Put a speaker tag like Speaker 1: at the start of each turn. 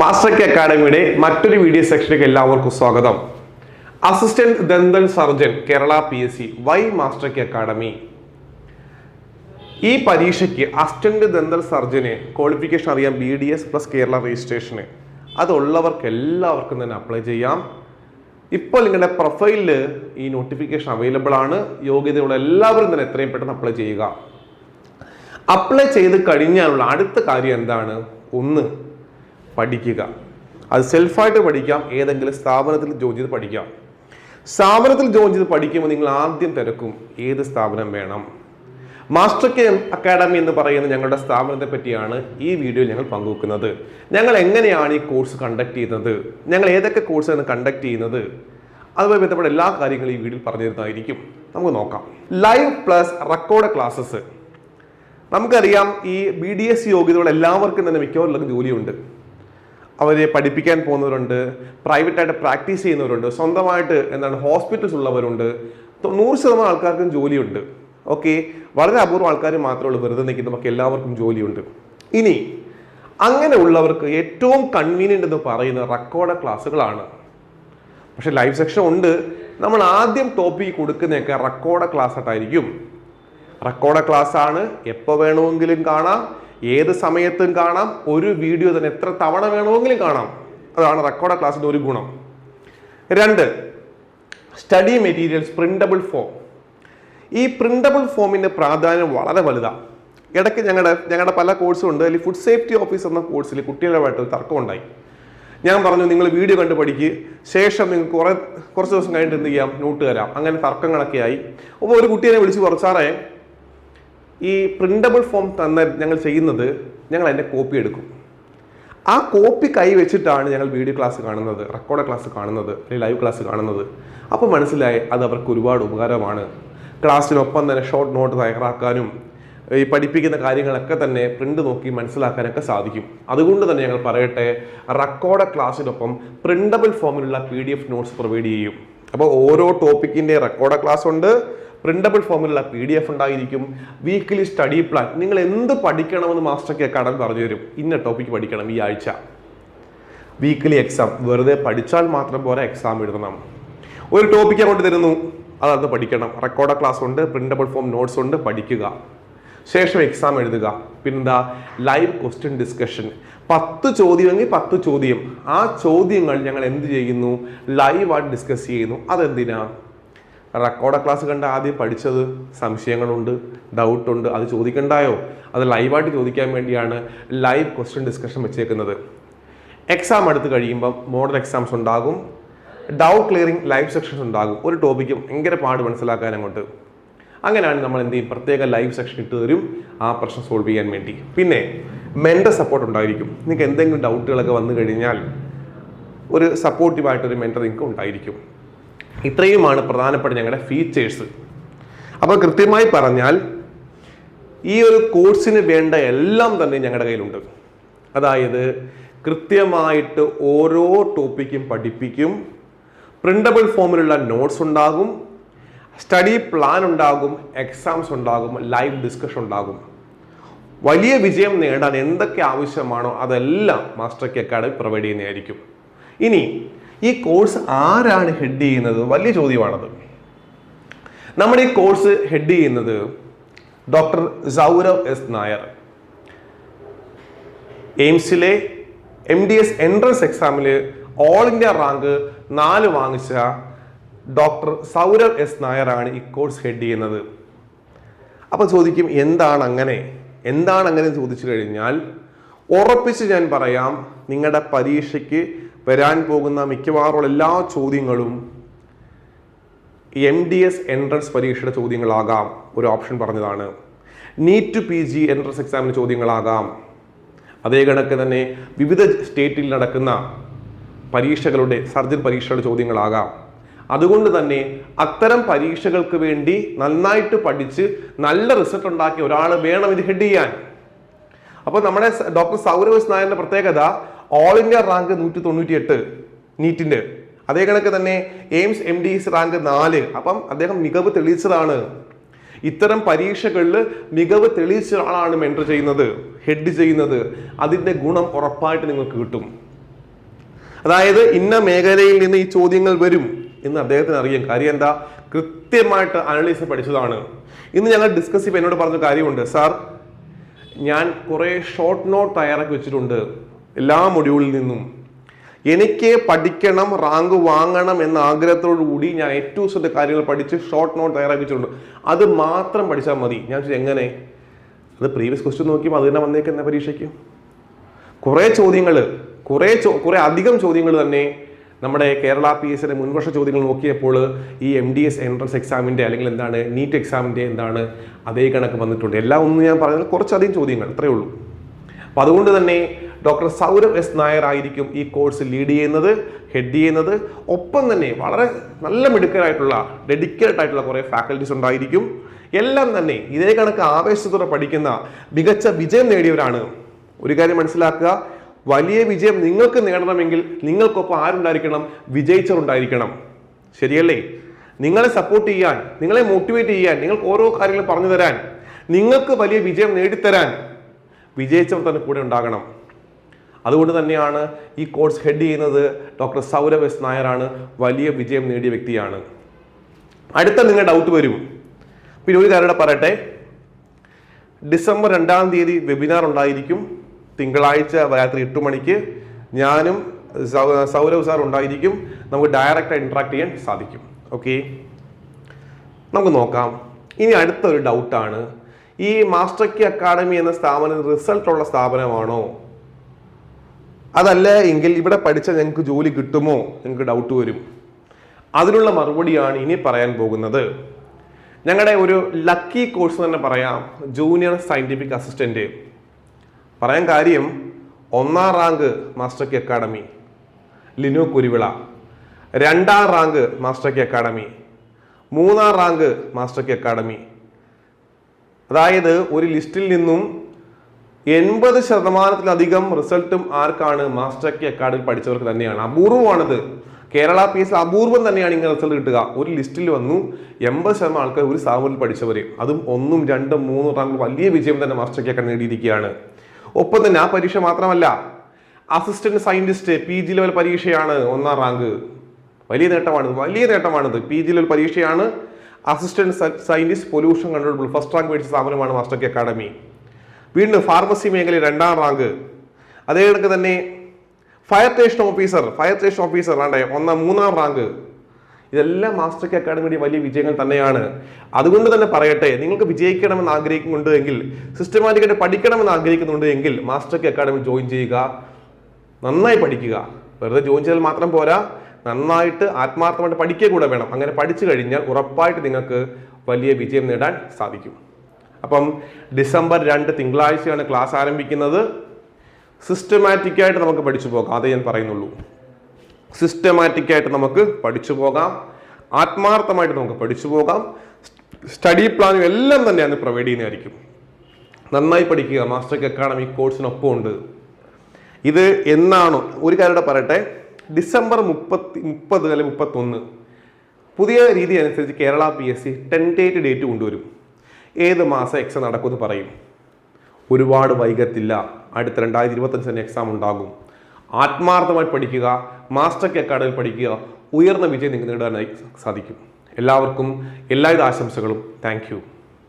Speaker 1: Master K അക്കാഡമിയുടെ മറ്റൊരു video സെക്ഷനിലേക്ക് എല്ലാവർക്കും സ്വാഗതം. Assistant dental surgeon Kerala P S C Y master K academy. ഈ പരീക്ഷയ്ക്ക് അസിസ്റ്റന്റ് ദന്തൽ സർജന് ക്വാളിഫിക്കേഷൻ അറിയാം B D S plus Kerala registration. അതുള്ളവർക്ക് എല്ലാവർക്കും തന്നെ അപ്ലൈ ചെയ്യാം. ഇപ്പോൾ നിങ്ങളുടെ പ്രൊഫൈലിൽ ഈ നോട്ടിഫിക്കേഷൻ അവൈലബിൾ ആണ്. യോഗ്യതയുള്ള എല്ലാവരും തന്നെ എത്രയും പെട്ടെന്ന് അപ്ലൈ ചെയ്യുക. അപ്ലൈ ചെയ്ത് കഴിഞ്ഞാലുള്ള അടുത്ത കാര്യം എന്താണ്? ഒന്ന് പഠിക്കുക. അത് സെൽഫായിട്ട് പഠിക്കാം ഏതെങ്കിലും സ്ഥാപനത്തിൽ ജോയിൻ ചെയ്ത് പഠിക്കാം. സ്ഥാപനത്തിൽ ജോയിൻ ചെയ്ത് പഠിക്കുമ്പോൾ നിങ്ങൾ ആദ്യം തിരക്കും ഏത് സ്ഥാപനം വേണം. മാസ്റ്റർ കെ അക്കാഡമി എന്ന് പറയുന്ന ഞങ്ങളുടെ സ്ഥാപനത്തെ പറ്റിയാണ് ഈ വീഡിയോയിൽ ഞങ്ങൾ പങ്കുവെക്കുന്നത്. ഞങ്ങൾ എങ്ങനെയാണ് ഈ കോഴ്സ് കണ്ടക്ട് ചെയ്യുന്നത്? ഞങ്ങൾ ഏതൊക്കെ കോഴ്സാണ് കണ്ടക്ട് ചെയ്യുന്നത്? അതുപോലെ ബന്ധപ്പെട്ട എല്ലാ കാര്യങ്ങളും ഈ വീഡിയോയിൽ പറഞ്ഞു തരുന്നതായിരിക്കും നമുക്ക് നോക്കാം. ലൈവ് പ്ലസ് റെക്കോർഡ് ക്ലാസ്സസ് നമുക്കറിയാം ഈ ബി ഡി എസ് യോഗ്യതയുള്ള എല്ലാവർക്കും തന്നെ മിക്കവാറും ജോലിയുണ്ട്. അവരെ പഠിപ്പിക്കാൻ പോകുന്നവരുണ്ട് പ്രൈവറ്റായിട്ട് പ്രാക്ടീസ് ചെയ്യുന്നവരുണ്ട് സ്വന്തമായിട്ട് എന്താണ് ഹോസ്പിറ്റൽസ് ഉള്ളവരുണ്ട്. നൂറ് ശതമാനം ആൾക്കാർക്കും ജോലിയുണ്ട്. ഓക്കെ? വളരെ അപൂർവം ആൾക്കാർ മാത്രമേ ഉള്ളൂ വെറുതെ നിൽക്കുന്ന നമുക്ക് എല്ലാവർക്കും ജോലിയുണ്ട്. ഇനി അങ്ങനെ ഉള്ളവർക്ക് ഏറ്റവും കൺവീനിയന്റ് എന്ന് പറയുന്ന റെക്കോർഡ് ക്ലാസ്സുകളാണ്. പക്ഷെ ലൈവ് സെക്ഷൻ ഉണ്ട്. നമ്മൾ ആദ്യം ടോപ്പിക് കൊടുക്കുന്നതൊക്കെ റെക്കോർഡ് ക്ലാസ് ആയിട്ടായിരിക്കും. റെക്കോർഡ് ക്ലാസ് ആണ്. എപ്പോൾ വേണമെങ്കിലും കാണാം. ഏത് സമയത്തും കാണാം. ഒരു വീഡിയോ തന്നെ എത്ര തവണ വേണമെങ്കിലും കാണാം. അതാണ് റെക്കോർഡ് ക്ലാസ്സിന്റെ ഒരു ഗുണം. രണ്ട് സ്റ്റഡി മെറ്റീരിയൽസ് പ്രിന്റബിൾ ഫോം ഈ പ്രിന്റബിൾ ഫോമിന്റെ പ്രാധാന്യം വളരെ വലുതാണ് ഇടയ്ക്ക് ഞങ്ങളുടെ ഞങ്ങളുടെ പല കോഴ്സും ഉണ്ട്. അതിൽ ഫുഡ് സേഫ്റ്റി ഓഫീസ് എന്ന കോഴ്സിൽ കുട്ടികളുമായിട്ട് ഒരു തർക്കമുണ്ടായി. ഞാൻ പറഞ്ഞു നിങ്ങൾ വീഡിയോ കണ്ട് പഠിക്ക്. ശേഷം നിങ്ങൾക്ക് കുറെ കുറച്ച് ദിവസം കഴിഞ്ഞിട്ട് എന്ത് ചെയ്യാം? നോട്ട് തരാം. അങ്ങനെ തർക്കങ്ങളൊക്കെ ആയി. അപ്പോൾ ഒരു കുട്ടിയെ വിളിച്ച് കുറച്ചാറേ ഈ പ്രിന്റബിൾ ഫോം തന്ന ഞങ്ങൾ ചെയ്യുന്നത് ഞങ്ങൾ അതിന്റെ കോപ്പി എടുക്കും. ആ കോപ്പി കൈവച്ചിട്ടാണ് ഞങ്ങൾ വീഡിയോ ക്ലാസ് കാണുന്നത് റെക്കോർഡ് ക്ലാസ് കാണുന്നത് അല്ലെങ്കിൽ ലൈവ് ക്ലാസ് കാണുന്നത്. അപ്പോൾ മനസ്സിലായി അത് അവർക്ക് ഒരുപാട് ഉപകാരമാണ്. ക്ലാസ്സിനൊപ്പം തന്നെ ഷോർട്ട് നോട്ട് തയ്യാറാക്കാനും ഈ പഠിപ്പിക്കുന്ന കാര്യങ്ങളൊക്കെ തന്നെ പ്രിന്റ് നോക്കി മനസ്സിലാക്കാനൊക്കെ സാധിക്കും. അതുകൊണ്ട് തന്നെ ഞങ്ങൾ പറയട്ടെ റെക്കോർഡ് ക്ലാസ്സിനൊപ്പം പ്രിന്റബിൾ ഫോമിലുള്ള P D F notes provide ചെയ്യും. അപ്പോൾ ഓരോ ടോപ്പിക്കിന്റെ റെക്കോർഡ് ക്ലാസ് ഉണ്ട് പ്രിന്റബിൾ ഫോമിലുള്ള പി ഡി എഫ് ഉണ്ടായിരിക്കും. വീക്കിലി സ്റ്റഡി പ്ലാൻ നിങ്ങൾ എന്ത് പഠിക്കണമെന്ന് മാസ്റ്റർ കെ അക്കാഡമി പറഞ്ഞു തരും. ഇന്ന ടോപ്പിക്ക് പഠിക്കണം ഈ ആഴ്ച. വീക്കിലി എക്സാം വെറുതെ പഠിച്ചാൽ മാത്രം പോരാ എക്സാം എഴുതണം. ഒരു ടോപ്പിക്ക് അങ്ങോട്ട് തരുന്നു. അതത് പഠിക്കണം. റെക്കോർഡ് ക്ലാസ് ഉണ്ട് പ്രിന്റബിൾ ഫോം നോട്ട്സ് ഉണ്ട് പഠിക്കുക. ശേഷം എക്സാം എഴുതുക. പിന്നെന്താ? ലൈവ് ക്വസ്റ്റ്യൻ ഡിസ്കഷൻ പത്ത് ചോദ്യമെങ്കിൽ പത്ത് ചോദ്യം. ആ ചോദ്യങ്ങൾ ഞങ്ങൾ എന്ത് ചെയ്യുന്നു? ലൈവായിട്ട് ഡിസ്കസ് ചെയ്യുന്നു. അതെന്തിനാ? റെക്കോർഡ് ക്ലാസ് കണ്ട് ആദ്യം പഠിച്ചത് സംശയങ്ങളുണ്ട് ഡൗട്ടുണ്ട് അത് ചോദിക്കണ്ടായോ? അത് ലൈവായിട്ട് ചോദിക്കാൻ വേണ്ടിയാണ് ലൈവ് ക്വസ്റ്റ്യൻ ഡിസ്കഷൻ വെച്ചേക്കുന്നത്. എക്സാം എടുത്ത് കഴിയുമ്പോൾ മോഡൽ എക്സാംസ് ഉണ്ടാകും. ഡൗട്ട് ക്ലിയറിംഗ് ലൈവ് സെക്ഷൻസ് ഉണ്ടാകും. ഒരു ടോപ്പിക്കും ഭയങ്കര പാട് മനസ്സിലാക്കാൻ അങ്ങോട്ട്. അങ്ങനെയാണ് നമ്മൾ എന്ത് ചെയ്യും? പ്രത്യേക ലൈവ് സെക്ഷൻ ഇട്ട് തരും ആ പ്രശ്നം സോൾവ് ചെയ്യാൻ വേണ്ടി. പിന്നെ മെന്റൽ സപ്പോർട്ട് ഉണ്ടായിരിക്കും. നിങ്ങൾക്ക് എന്തെങ്കിലും ഡൗട്ടുകളൊക്കെ വന്നു കഴിഞ്ഞാൽ ഒരു സപ്പോർട്ടീവായിട്ടൊരു മെന്റർ നിങ്ങൾക്ക് ഉണ്ടായിരിക്കും. ഇത്രയുമാണ് പ്രധാനപ്പെട്ട ഞങ്ങളുടെ ഫീച്ചേഴ്സ് അപ്പോൾ കൃത്യമായി പറഞ്ഞാൽ ഈ ഒരു കോഴ്സിന് വേണ്ട എല്ലാം തന്നെ ഞങ്ങളുടെ കയ്യിലുണ്ട്. അതായത് കൃത്യമായിട്ട് ഓരോ ടോപ്പിക്കും പഠിപ്പിക്കും. പ്രിന്റബിൾ ഫോമിലുള്ള നോട്ട്സ് ഉണ്ടാകും. സ്റ്റഡി പ്ലാൻ ഉണ്ടാകും. എക്സാംസ് ഉണ്ടാകും. ലൈവ് ഡിസ്കഷൻ ഉണ്ടാകും. വലിയ വിജയം നേടാൻ എന്തൊക്കെ ആവശ്യമാണോ അതെല്ലാം മാസ്റ്റർ കെ അക്കാഡമി പ്രൊവൈഡ് ചെയ്യുന്നതായിരിക്കും. ഇനി ഈ കോഴ്സ് ആരാണ് ഹെഡ് ചെയ്യുന്നത്? വലിയ ചോദ്യമാണത്. നമ്മുടെ ഈ കോഴ്സ് ഹെഡ് ചെയ്യുന്നത് ഡോക്ടർ സൗരവ് എസ് നായർ. എയിംസിലെ എം ഡി എസ് എൻട്രൻസ് എക്സാമിൽ ഓൾ ഇന്ത്യ റാങ്ക് നാല് വാങ്ങിച്ച ഡോക്ടർ സൗരവ് എസ് നായരാണ് ഈ കോഴ്സ് ഹെഡ് ചെയ്യുന്നത്. അപ്പോൾ ചോദിക്കും എന്താണ് അങ്ങനെ എന്താണ് അങ്ങനെ ചോദിച്ചു കഴിഞ്ഞാൽ ഉറപ്പിച്ച് ഞാൻ പറയാം നിങ്ങളുടെ പരീക്ഷയ്ക്ക് വരാൻ പോകുന്ന മിക്കവാറുള്ള എല്ലാ ചോദ്യങ്ങളും എം ഡി എസ് എൻട്രൻസ് പരീക്ഷയുടെ ചോദ്യങ്ങളാകാം. ഒരു ഓപ്ഷൻ പറഞ്ഞതാണ്. NEET to P G entrance എക്സാമിന് ചോദ്യങ്ങളാകാം. അതേ കണക്ക് തന്നെ വിവിധ സ്റ്റേറ്റിൽ നടക്കുന്ന പരീക്ഷകളുടെ സർജൻ പരീക്ഷയുടെ ചോദ്യങ്ങളാകാം. അതുകൊണ്ട് തന്നെ അത്തരം പരീക്ഷകൾക്ക് വേണ്ടി നന്നായിട്ട് പഠിച്ച് നല്ല റിസൾട്ട് ഉണ്ടാക്കിയ ഒരാൾ വേണം ഇത് ഹെഡ് ചെയ്യാൻ. അപ്പോൾ നമ്മുടെ ഡോക്ടർ സൗരവ് നായരുടെ പ്രത്യേകത ഓൾ ഇന്ത്യ റാങ്ക് നൂറ്റി തൊണ്ണൂറ്റി എട്ട് നീറ്റിന്റെ അതേ കണക്ക് തന്നെ AIIMS M D S rank നാല്. അപ്പം അദ്ദേഹം മികവ് തെളിയിച്ചതാണ്. ഇത്തരം പരീക്ഷകളിൽ മികവ് തെളിയിച്ച ആളാണ് മെന്റർ ചെയ്യുന്നത് ഹെഡ് ചെയ്യുന്നത്. അതിന്റെ ഗുണം ഉറപ്പായിട്ട് നിങ്ങൾക്ക് കിട്ടും. അതായത് ഇന്ന മേഖലയിൽ നിന്ന് ഈ ചോദ്യങ്ങൾ വരും എന്ന് അദ്ദേഹത്തിന് അറിയാം. കാര്യം എന്താ? കൃത്യമായിട്ട് അനലൈസ് പഠിച്ചതാണ്. ഇന്ന് ഞങ്ങൾ ഡിസ്കസ് ചെയ്യുമ്പോൾ എന്നോട് പറഞ്ഞ കാര്യമുണ്ട്. സാർ ഞാൻ കുറേ ഷോർട്ട് നോട്ട് തയ്യാറാക്കി വെച്ചിട്ടുണ്ട്. എല്ലാ മൊഡ്യൂളിൽ നിന്നും എനിക്ക് പഠിക്കണം റാങ്ക് വാങ്ങണം എന്ന ആഗ്രഹത്തോടു കൂടി ഞാൻ ഏറ്റവും ശ്രദ്ധ കാര്യങ്ങൾ പഠിച്ച് ഷോർട്ട് നോട്ട് തയ്യാറാക്കിച്ചിട്ടുണ്ട് അത് മാത്രം പഠിച്ചാൽ മതി. ഞാൻ എങ്ങനെ? അത് പ്രീവിയസ് ക്വസ്റ്റ്യൻ നോക്കിയപ്പോൾ അത് തന്നെ വന്നേക്കുന്ന പരീക്ഷയ്ക്ക്? കുറേ ചോദ്യങ്ങൾ കുറേ ചോ കുറേ അധികം ചോദ്യങ്ങൾ തന്നെ നമ്മുടെ കേരള പി എസ് എസിന്റെ മുൻവർഷ ചോദ്യങ്ങൾ നോക്കിയപ്പോൾ ഈ എം ഡി എസ് എൻട്രൻസ് എക്സാമിന്റെ അല്ലെങ്കിൽ എന്താണ് നീറ്റ് എക്സാമിന്റെ എന്താണ് അതേ കണക്ക് വന്നിട്ടുണ്ട്. എല്ലാം ഒന്നും ഞാൻ പറഞ്ഞത് കുറച്ചധികം ചോദ്യങ്ങൾ അത്രയേ ഉള്ളൂ. അപ്പം അതുകൊണ്ട് തന്നെ ഡോക്ടർ സൗരവ് എസ് നായർ ആയിരിക്കും ഈ കോഴ്സ് ലീഡ് ചെയ്യുന്നത് ഹെഡ് ചെയ്യുന്നത്. ഒപ്പം തന്നെ വളരെ നല്ല മിടുക്കരായിട്ടുള്ള ഡെഡിക്കേറ്റഡ് ആയിട്ടുള്ള കുറേ ഫാക്കൽറ്റീസ് ഉണ്ടായിരിക്കും. എല്ലാം തന്നെ ഇതേ കണക്ക് ആവേശത്തോടെ പഠിക്കുന്ന മികച്ച വിജയം നേടിയവരാണ്. ഒരു കാര്യം മനസ്സിലാക്കുക വലിയ വിജയം നിങ്ങൾക്ക് നേടണമെങ്കിൽ നിങ്ങൾക്കൊപ്പം ആരുണ്ടായിരിക്കണം? വിജയിച്ചവരുണ്ടായിരിക്കണം. ശരിയല്ലേ? നിങ്ങളെ സപ്പോർട്ട് ചെയ്യാൻ നിങ്ങളെ മോട്ടിവേറ്റ് ചെയ്യാൻ നിങ്ങൾക്ക് ഓരോ കാര്യങ്ങൾ പറഞ്ഞു തരാൻ നിങ്ങൾക്ക് വലിയ വിജയം നേടിത്തരാൻ വിജയിച്ചവർ തന്നെ കൂടെ ഉണ്ടാകണം. അതുകൊണ്ട് തന്നെയാണ് ഈ കോഴ്സ് ഹെഡ് ചെയ്യുന്നത് ഡോക്ടർ സൗരവ് എസ് നായരാണ്. വലിയ വിജയം നേടിയ വ്യക്തിയാണ്. അടുത്ത നിങ്ങൾ ഡൗട്ട് വരും. പിന്നെ ഒരു കാര്യം പറയട്ടെ. ഡിസംബർ രണ്ടാം തീയതി വെബിനാർ ഉണ്ടായിരിക്കും. തിങ്കളാഴ്ച രാത്രി എട്ട് മണിക്ക് ഞാനും സൗരവ് സാർ ഉണ്ടായിരിക്കും. നമുക്ക് ഡയറക്റ്റ് ഇൻട്രാക്ട് ചെയ്യാൻ സാധിക്കും. ഓക്കെ നമുക്ക് നോക്കാം. ഇനി അടുത്തൊരു ഡൗട്ടാണ് ഈ മാസ്റ്റർ കി അക്കാഡമി എന്ന സ്ഥാപനം റിസൾട്ടുള്ള സ്ഥാപനമാണോ? അതല്ല എങ്കിൽ ഇവിടെ പഠിച്ച ഞങ്ങൾക്ക് ജോലി കിട്ടുമോ? ഞങ്ങൾക്ക് ഡൗട്ട് വരും. അതിനുള്ള മറുപടിയാണ് ഇനി പറയാൻ പോകുന്നത്. ഞങ്ങളുടെ ഒരു ലക്കി കോഴ്സ് തന്നെ പറയാം ജൂനിയർ സയന്റിഫിക് അസിസ്റ്റന്റ് പറയാൻ കാര്യം ഒന്നാം rank master K academy Linu Kuruvila. രണ്ടാം റാങ്ക് മാസ്റ്റർ കെ അക്കാഡമി മൂന്നാം റാങ്ക് മാസ്റ്റർ കെ അക്കാഡമി അതായത് ഒരു ലിസ്റ്റിൽ നിന്നും എൺപത് ശതമാനത്തിലധികം റിസൾട്ടും ആർക്കാണ് മാസ്റ്റർ കി അക്കാഡമി പഠിച്ചവർക്ക് തന്നെയാണ്. അപൂർവമാണത്. കേരള പി എസ് അപൂർവം തന്നെയാണ് ഇങ്ങനെ റിസൾട്ട് കിട്ടുക. ഒരു ലിസ്റ്റിൽ വന്നു എൺപത് ശതമാനം ആൾക്കാർ ഒരു സ്ഥാപനത്തിൽ പഠിച്ചവർ അതും ഒന്നും രണ്ടും മൂന്നും റാങ്ക് വലിയ വിജയം തന്നെ മാസ്റ്റർ കി അക്കാഡമി നേടിയിരിക്കുകയാണ്. ഒപ്പം തന്നെ ആ പരീക്ഷ മാത്രമല്ല assistant scientist P G level പരീക്ഷയാണ് ഒന്നാം റാങ്ക്. വലിയ നേട്ടമാണിത്. വലിയ നേട്ടമാണിത്. പി ജി ലെവൽ പരീക്ഷയാണ് assistant scientist pollution control first rank മേടിച്ച സ്ഥാപനമാണ് മാസ്റ്റർ കെ അക്കാഡമി. വീണ്ടും ഫാർമസി മേഖലയിൽ രണ്ടാം റാങ്ക് അതേ കണക്ക് തന്നെ fire station officer fire station officer ആണ്ടെ ഒന്നാം മൂന്നാം റാങ്ക് ഇതെല്ലാം മാസ്റ്റർ കെ അക്കാഡമിയുടെ വലിയ വിജയങ്ങൾ തന്നെയാണ്. അതുകൊണ്ട് തന്നെ പറയട്ടെ നിങ്ങൾക്ക് വിജയിക്കണമെന്ന് ആഗ്രഹിക്കുന്നുണ്ട് എങ്കിൽ സിസ്റ്റമാറ്റിക്കായിട്ട് പഠിക്കണമെന്ന് ആഗ്രഹിക്കുന്നുണ്ട് എങ്കിൽ മാസ്റ്റർ കെ അക്കാഡമി ജോയിൻ ചെയ്യുക. നന്നായി പഠിക്കുക. വെറുതെ ജോയിൻ ചെയ്താൽ മാത്രം പോരാ. നന്നായിട്ട് ആത്മാർത്ഥമായിട്ട് പഠിക്കുക കൂടെ വേണം. അങ്ങനെ പഠിച്ചു കഴിഞ്ഞാൽ ഉറപ്പായിട്ട് നിങ്ങൾക്ക് വലിയ വിജയം നേടാൻ സാധിക്കും. അപ്പം ഡിസംബർ രണ്ട് തിങ്കളാഴ്ചയാണ് ക്ലാസ് ആരംഭിക്കുന്നത്. സിസ്റ്റമാറ്റിക്കായിട്ട് നമുക്ക് പഠിച്ചു പോകാം. അതേ ഞാൻ പറയുന്നുള്ളൂ. സിസ്റ്റമാറ്റിക്കായിട്ട് നമുക്ക് പഠിച്ചു പോകാം. ആത്മാർത്ഥമായിട്ട് നമുക്ക് പഠിച്ചു പോകാം. സ്റ്റഡി പ്ലാനും എല്ലാം തന്നെ അന്ന് പ്രൊവൈഡ് ചെയ്യുന്നതായിരിക്കും നന്നായി പഠിക്കുക. മാസ്റ്റർ അക്കാഡമി കോഴ്സിനൊപ്പം ഉണ്ട്. ഇത് എന്നാണോ? ഒരു കാര്യം പറയട്ടെ. ഡിസംബർ മുപ്പത്തി മുപ്പത് അല്ലെങ്കിൽ മുപ്പത്തൊന്ന്. പുതിയ രീതി അനുസരിച്ച് Kerala P S C tentative date കൊണ്ടുവരും. ഏത് മാസം എക്സാം നടക്കുമെന്ന് പറയും. ഒരുപാട് വൈകത്തില്ല. അടുത്ത രണ്ടായിരത്തി ഇരുപത്തഞ്ച് തന്നെ എക്സാം ഉണ്ടാകും. ആത്മാർത്ഥമായി പഠിക്കുക മാസ്റ്റർ കെ അക്കാഡമിയിൽ പഠിക്കുക ഉയർന്ന വിജയം നിങ്ങൾക്ക് നേടാനായി സാധിക്കും. എല്ലാവർക്കും എല്ലാവിധ ആശംസകളും. താങ്ക്